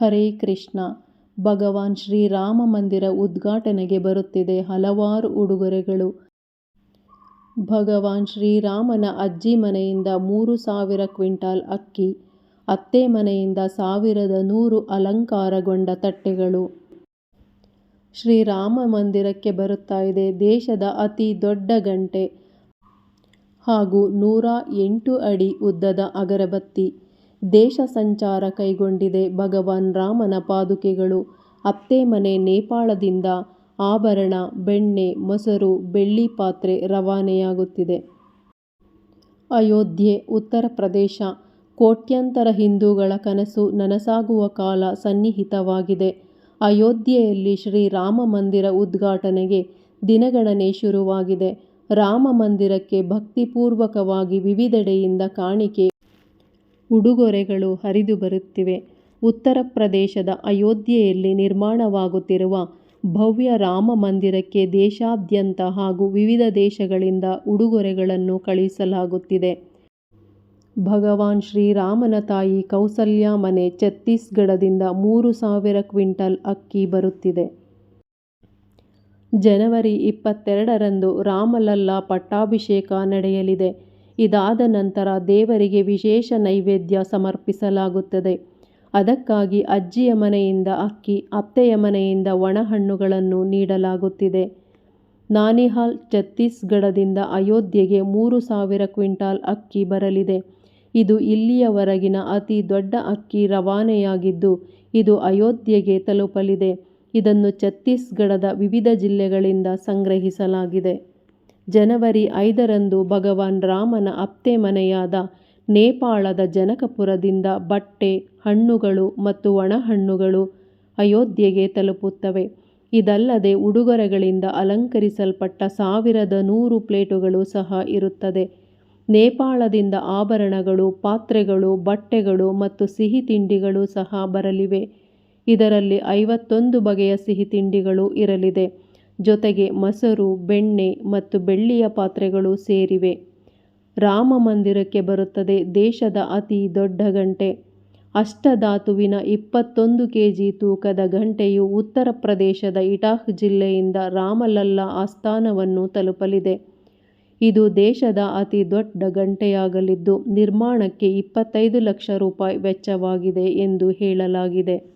ಹರೇ ಕೃಷ್ಣ. ಭಗವಾನ್ ಶ್ರೀರಾಮ ಮಂದಿರ ಉದ್ಘಾಟನೆಗೆ ಬರುತ್ತಿದೆ ಹಲವಾರು ಉಡುಗೊರೆಗಳು. ಭಗವಾನ್ ಶ್ರೀರಾಮನ ಅಜ್ಜಿ ಮನೆಯಿಂದ ಮೂರು ಸಾವಿರ ಕ್ವಿಂಟಾಲ್ ಅಕ್ಕಿ, ಅತ್ತೆ ಮನೆಯಿಂದ ಸಾವಿರದ ನೂರು ಅಲಂಕಾರಗೊಂಡ ತಟ್ಟೆಗಳು. ಶ್ರೀರಾಮ ಮಂದಿರಕ್ಕೆ ಬರುತ್ತಾ ಇದೆ ದೇಶದ ಅತಿ ದೊಡ್ಡ ಗಂಟೆ ಹಾಗೂ ನೂರ ಎಂಟು ಅಡಿ ಉದ್ದದ ಅಗರಬತ್ತಿ. ದೇಶ ಸಂಚಾರ ಕೈಗೊಂಡಿದೆ ಭಗವಾನ್ ರಾಮನ ಪಾದುಕೆಗಳು. ಅತ್ತೆ ಮನೆ ನೇಪಾಳದಿಂದ ಆಭರಣ, ಬೆಣ್ಣೆ, ಮೊಸರು, ಬೆಳ್ಳಿ ಪಾತ್ರೆ ರವಾನೆಯಾಗುತ್ತಿದೆ. ಅಯೋಧ್ಯೆ, ಉತ್ತರ ಪ್ರದೇಶ. ಕೋಟ್ಯಂತರ ಹಿಂದೂಗಳ ಕನಸು ನನಸಾಗುವ ಕಾಲ ಸನ್ನಿಹಿತವಾಗಿದೆ. ಅಯೋಧ್ಯೆಯಲ್ಲಿ ಶ್ರೀರಾಮ ಮಂದಿರ ಉದ್ಘಾಟನೆಗೆ ದಿನಗಣನೆ ಶುರುವಾಗಿದೆ. ರಾಮ ಮಂದಿರಕ್ಕೆ ಭಕ್ತಿಪೂರ್ವಕವಾಗಿ ವಿವಿಧೆಡೆಯಿಂದ ಕಾಣಿಕೆ ಉಡುಗೊರೆಗಳು ಹರಿದು ಬರುತ್ತಿವೆ. ಉತ್ತರ ಪ್ರದೇಶದ ಅಯೋಧ್ಯೆಯಲ್ಲಿ ನಿರ್ಮಾಣವಾಗುತ್ತಿರುವ ಭವ್ಯ ರಾಮ ಮಂದಿರಕ್ಕೆ ದೇಶಾದ್ಯಂತ ಹಾಗೂ ವಿವಿಧ ದೇಶಗಳಿಂದ ಉಡುಗೊರೆಗಳನ್ನು ಕಳುಹಿಸಲಾಗುತ್ತಿದೆ. ಭಗವಾನ್ ಶ್ರೀರಾಮನ ತಾಯಿ ಕೌಸಲ್ಯ ಮನೆ ಛತ್ತೀಸ್ಗಢದಿಂದ ಮೂರು ಸಾವಿರ ಕ್ವಿಂಟಲ್ ಅಕ್ಕಿ ಬರುತ್ತಿದೆ. ಜನವರಿ ಇಪ್ಪತ್ತೆರಡರಂದು ರಾಮಲಲ್ಲಾ ಪಟ್ಟಾಭಿಷೇಕ ನಡೆಯಲಿದೆ. ಇದಾದ ನಂತರ ದೇವರಿಗೆ ವಿಶೇಷ ನೈವೇದ್ಯ ಸಮರ್ಪಿಸಲಾಗುತ್ತದೆ. ಅದಕ್ಕಾಗಿ ಅಜ್ಜಿಯ ಮನೆಯಿಂದ ಅಕ್ಕಿ, ಅತ್ತೆಯ ಮನೆಯಿಂದ ಒಣಹಣ್ಣುಗಳನ್ನು ನೀಡಲಾಗುತ್ತಿದೆ. ನಾನಿಹಾಲ್ ಛತ್ತೀಸ್ಗಢದಿಂದ ಅಯೋಧ್ಯೆಗೆ ಮೂರು ಸಾವಿರ ಕ್ವಿಂಟಾಲ್ ಅಕ್ಕಿ ಬರಲಿದೆ. ಇದು ಇಲ್ಲಿಯವರೆಗಿನ ಅತಿ ದೊಡ್ಡ ಅಕ್ಕಿ ರವಾನೆಯಾಗಿದ್ದು, ಇದು ಅಯೋಧ್ಯೆಗೆ ತಲುಪಲಿದೆ. ಇದನ್ನು ಛತ್ತೀಸ್ಗಢದ ವಿವಿಧ ಜಿಲ್ಲೆಗಳಿಂದ ಸಂಗ್ರಹಿಸಲಾಗಿದೆ. ಜನವರಿ ಐದರಂದು ಭಗವಾನ್ ರಾಮನ ಅತ್ತೆ ಮನೆಯಾದ ನೇಪಾಳದ ಜನಕಪುರದಿಂದ ಬಟ್ಟೆ, ಹಣ್ಣುಗಳು ಮತ್ತು ಒಣಹಣ್ಣುಗಳು ಅಯೋಧ್ಯೆಗೆ ತಲುಪುತ್ತವೆ. ಇದಲ್ಲದೆ ಉಡುಗೊರೆಗಳಿಂದ ಅಲಂಕರಿಸಲ್ಪಟ್ಟ ಸಾವಿರದ ನೂರು ಪ್ಲೇಟುಗಳು ಸಹ ಇರುತ್ತದೆ. ನೇಪಾಳದಿಂದ ಆಭರಣಗಳು, ಪಾತ್ರೆಗಳು, ಬಟ್ಟೆಗಳು ಮತ್ತು ಸಿಹಿ ತಿಂಡಿಗಳು ಸಹ ಬರಲಿವೆ. ಇದರಲ್ಲಿ ಐವತ್ತೊಂದು ಬಗೆಯ ಸಿಹಿ ತಿಂಡಿಗಳು ಇರಲಿದೆ. ಜೊತೆಗೆ ಮೊಸರು, ಬೆಣ್ಣೆ ಮತ್ತು ಬೆಳ್ಳಿಯ ಪಾತ್ರೆಗಳು ಸೇರಿವೆ. ರಾಮ ಮಂದಿರಕ್ಕೆ ಬರುತ್ತದೆ ದೇಶದ ಅತಿ ದೊಡ್ಡ ಗಂಟೆ. ಅಷ್ಟಧಾತುವಿನ ಇಪ್ಪತ್ತೊಂದು ಕೆಜಿ ತೂಕದ ಗಂಟೆಯು ಉತ್ತರ ಪ್ರದೇಶದ ಇಟಾಹ್ ಜಿಲ್ಲೆಯಿಂದ ರಾಮಲಲ್ಲಾ ಆಸ್ಥಾನವನ್ನು ತಲುಪಲಿದೆ. ಇದು ದೇಶದ ಅತಿ ದೊಡ್ಡ ಗಂಟೆಯಾಗಲಿದ್ದು, ನಿರ್ಮಾಣಕ್ಕೆ ಇಪ್ಪತ್ತೈದು ಲಕ್ಷ ರೂಪಾಯಿ ವೆಚ್ಚವಾಗಿದೆ ಎಂದು ಹೇಳಲಾಗಿದೆ.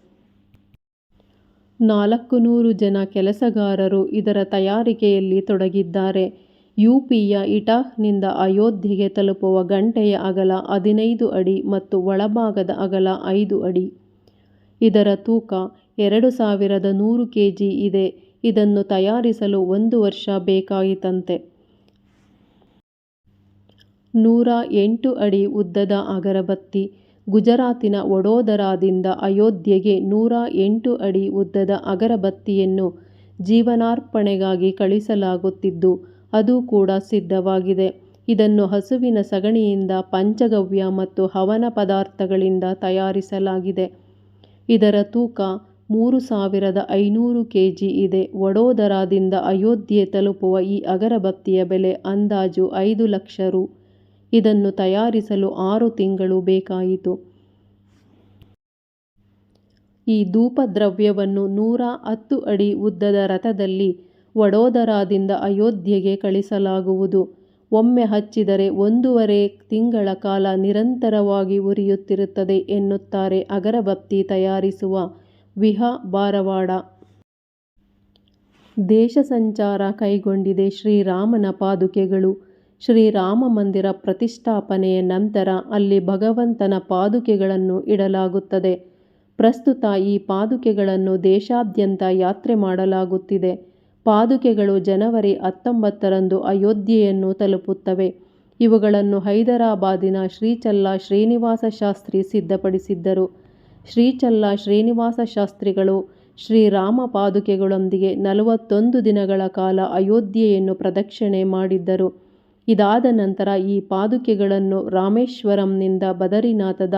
ನಾಲ್ಕು ನೂರು ಜನ ಕೆಲಸಗಾರರು ಇದರ ತಯಾರಿಕೆಯಲ್ಲಿ ತೊಡಗಿದ್ದಾರೆ. ಯುಪಿಯ ಇಟಾಹ್ನಿಂದ ಅಯೋಧ್ಯೆಗೆ ತಲುಪುವ ಗಂಟೆಯ ಅಗಲ ಹದಿನೈದು ಅಡಿ ಮತ್ತು ಒಳಭಾಗದ ಅಗಲ ಐದು ಅಡಿ. ಇದರ ತೂಕ ಎರಡು ಸಾವಿರದ ನೂರು ಕೆಜಿ ಇದೆ. ಇದನ್ನು ತಯಾರಿಸಲು ಒಂದು ವರ್ಷ ಬೇಕಾಯಿತಂತೆ. ನೂರ ಎಂಟು ಅಡಿ ಉದ್ದದ ಅಗರಬತ್ತಿ ಗುಜರಾತಿನ ವಡೋದರಾದಿಂದ ಅಯೋಧ್ಯೆಗೆ ನೂರ ಎಂಟು ಅಡಿ ಉದ್ದದ ಅಗರಬತ್ತಿಯನ್ನು ಜೀವನಾರ್ಪಣೆಗಾಗಿ ಕಳಿಸಲಾಗುತ್ತಿದ್ದು, ಅದು ಕೂಡ ಸಿದ್ಧವಾಗಿದೆ. ಇದನ್ನು ಹಸುವಿನ ಸಗಣಿಯಿಂದ ಪಂಚಗವ್ಯ ಮತ್ತು ಹವನ ಪದಾರ್ಥಗಳಿಂದ ತಯಾರಿಸಲಾಗಿದೆ. ಇದರ ತೂಕ ಮೂರು ಸಾವಿರದ ಐನೂರು ಕೆಜಿ ಇದೆ. ವಡೋದರಾದಿಂದ ಅಯೋಧ್ಯೆ ತಲುಪುವ ಈ ಅಗರಬತ್ತಿಯ ಬೆಲೆ ಅಂದಾಜು ಐದು ಲಕ್ಷ ರು. ಇದನ್ನು ತಯಾರಿಸಲು ಆರು ತಿಂಗಳು ಬೇಕಾಯಿತು. ಈ ಧೂಪದ್ರವ್ಯವನ್ನು ನೂರ ಹತ್ತು ಅಡಿ ಉದ್ದದ ರಥದಲ್ಲಿ ವಡೋದರಾದಿಂದ ಅಯೋಧ್ಯೆಗೆ ಕಳಿಸಲಾಗುವುದು. ಒಮ್ಮೆ ಹಚ್ಚಿದರೆ ಒಂದೂವರೆ ತಿಂಗಳ ಕಾಲ ನಿರಂತರವಾಗಿ ಉರಿಯುತ್ತಿರುತ್ತದೆ ಎನ್ನುತ್ತಾರೆ ಅಗರಬತ್ತಿ ತಯಾರಿಸುವ ವಿಹ ಬಾರವಾಡ. ದೇಶ ಸಂಚಾರ ಕೈಗೊಂಡಿದೆ ಶ್ರೀರಾಮನ ಪಾದುಕೆಗಳು. ಶ್ರೀರಾಮ ಮಂದಿರ ಪ್ರತಿಷ್ಠಾಪನೆಯ ನಂತರ ಅಲ್ಲಿ ಭಗವಂತನ ಪಾದುಕೆಗಳನ್ನು ಇಡಲಾಗುತ್ತದೆ. ಪ್ರಸ್ತುತ ಈ ಪಾದುಕೆಗಳನ್ನು ದೇಶಾದ್ಯಂತ ಯಾತ್ರೆ ಮಾಡಲಾಗುತ್ತಿದೆ. ಪಾದುಕೆಗಳು ಜನವರಿ ಹತ್ತೊಂಬತ್ತರಂದು ಅಯೋಧ್ಯೆಯನ್ನು ತಲುಪುತ್ತವೆ. ಇವುಗಳನ್ನು ಹೈದರಾಬಾದಿನ ಶ್ರೀಚಲ್ಲ ಶ್ರೀನಿವಾಸ ಶಾಸ್ತ್ರಿ ಸಿದ್ಧಪಡಿಸಿದ್ದರು. ಶ್ರೀಚಲ್ಲ ಶ್ರೀನಿವಾಸ ಶಾಸ್ತ್ರಿಗಳು ಶ್ರೀರಾಮ ಪಾದುಕೆಗಳೊಂದಿಗೆ ನಲವತ್ತೊಂದು ದಿನಗಳ ಕಾಲ ಅಯೋಧ್ಯೆಯನ್ನು ಪ್ರದಕ್ಷಿಣೆ ಮಾಡಿದ್ದರು. ಇದಾದ ನಂತರ ಈ ಪಾದುಕೆಗಳನ್ನು ರಾಮೇಶ್ವರಂನಿಂದ ಬದರಿನಾಥದ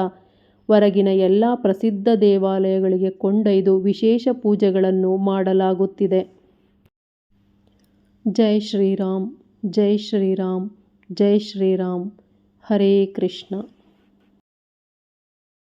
ವರೆಗಿನ ಎಲ್ಲ ಪ್ರಸಿದ್ಧ ದೇವಾಲಯಗಳಿಗೆ ಕೊಂಡೊಯ್ದು ವಿಶೇಷ ಪೂಜೆಗಳನ್ನು ಮಾಡಲಾಗುತ್ತಿದೆ. ಜೈ ಶ್ರೀರಾಮ್ ಜೈ ಶ್ರೀರಾಮ್ ಜೈ ಶ್ರೀರಾಮ್, ಹರೇ ಕೃಷ್ಣ.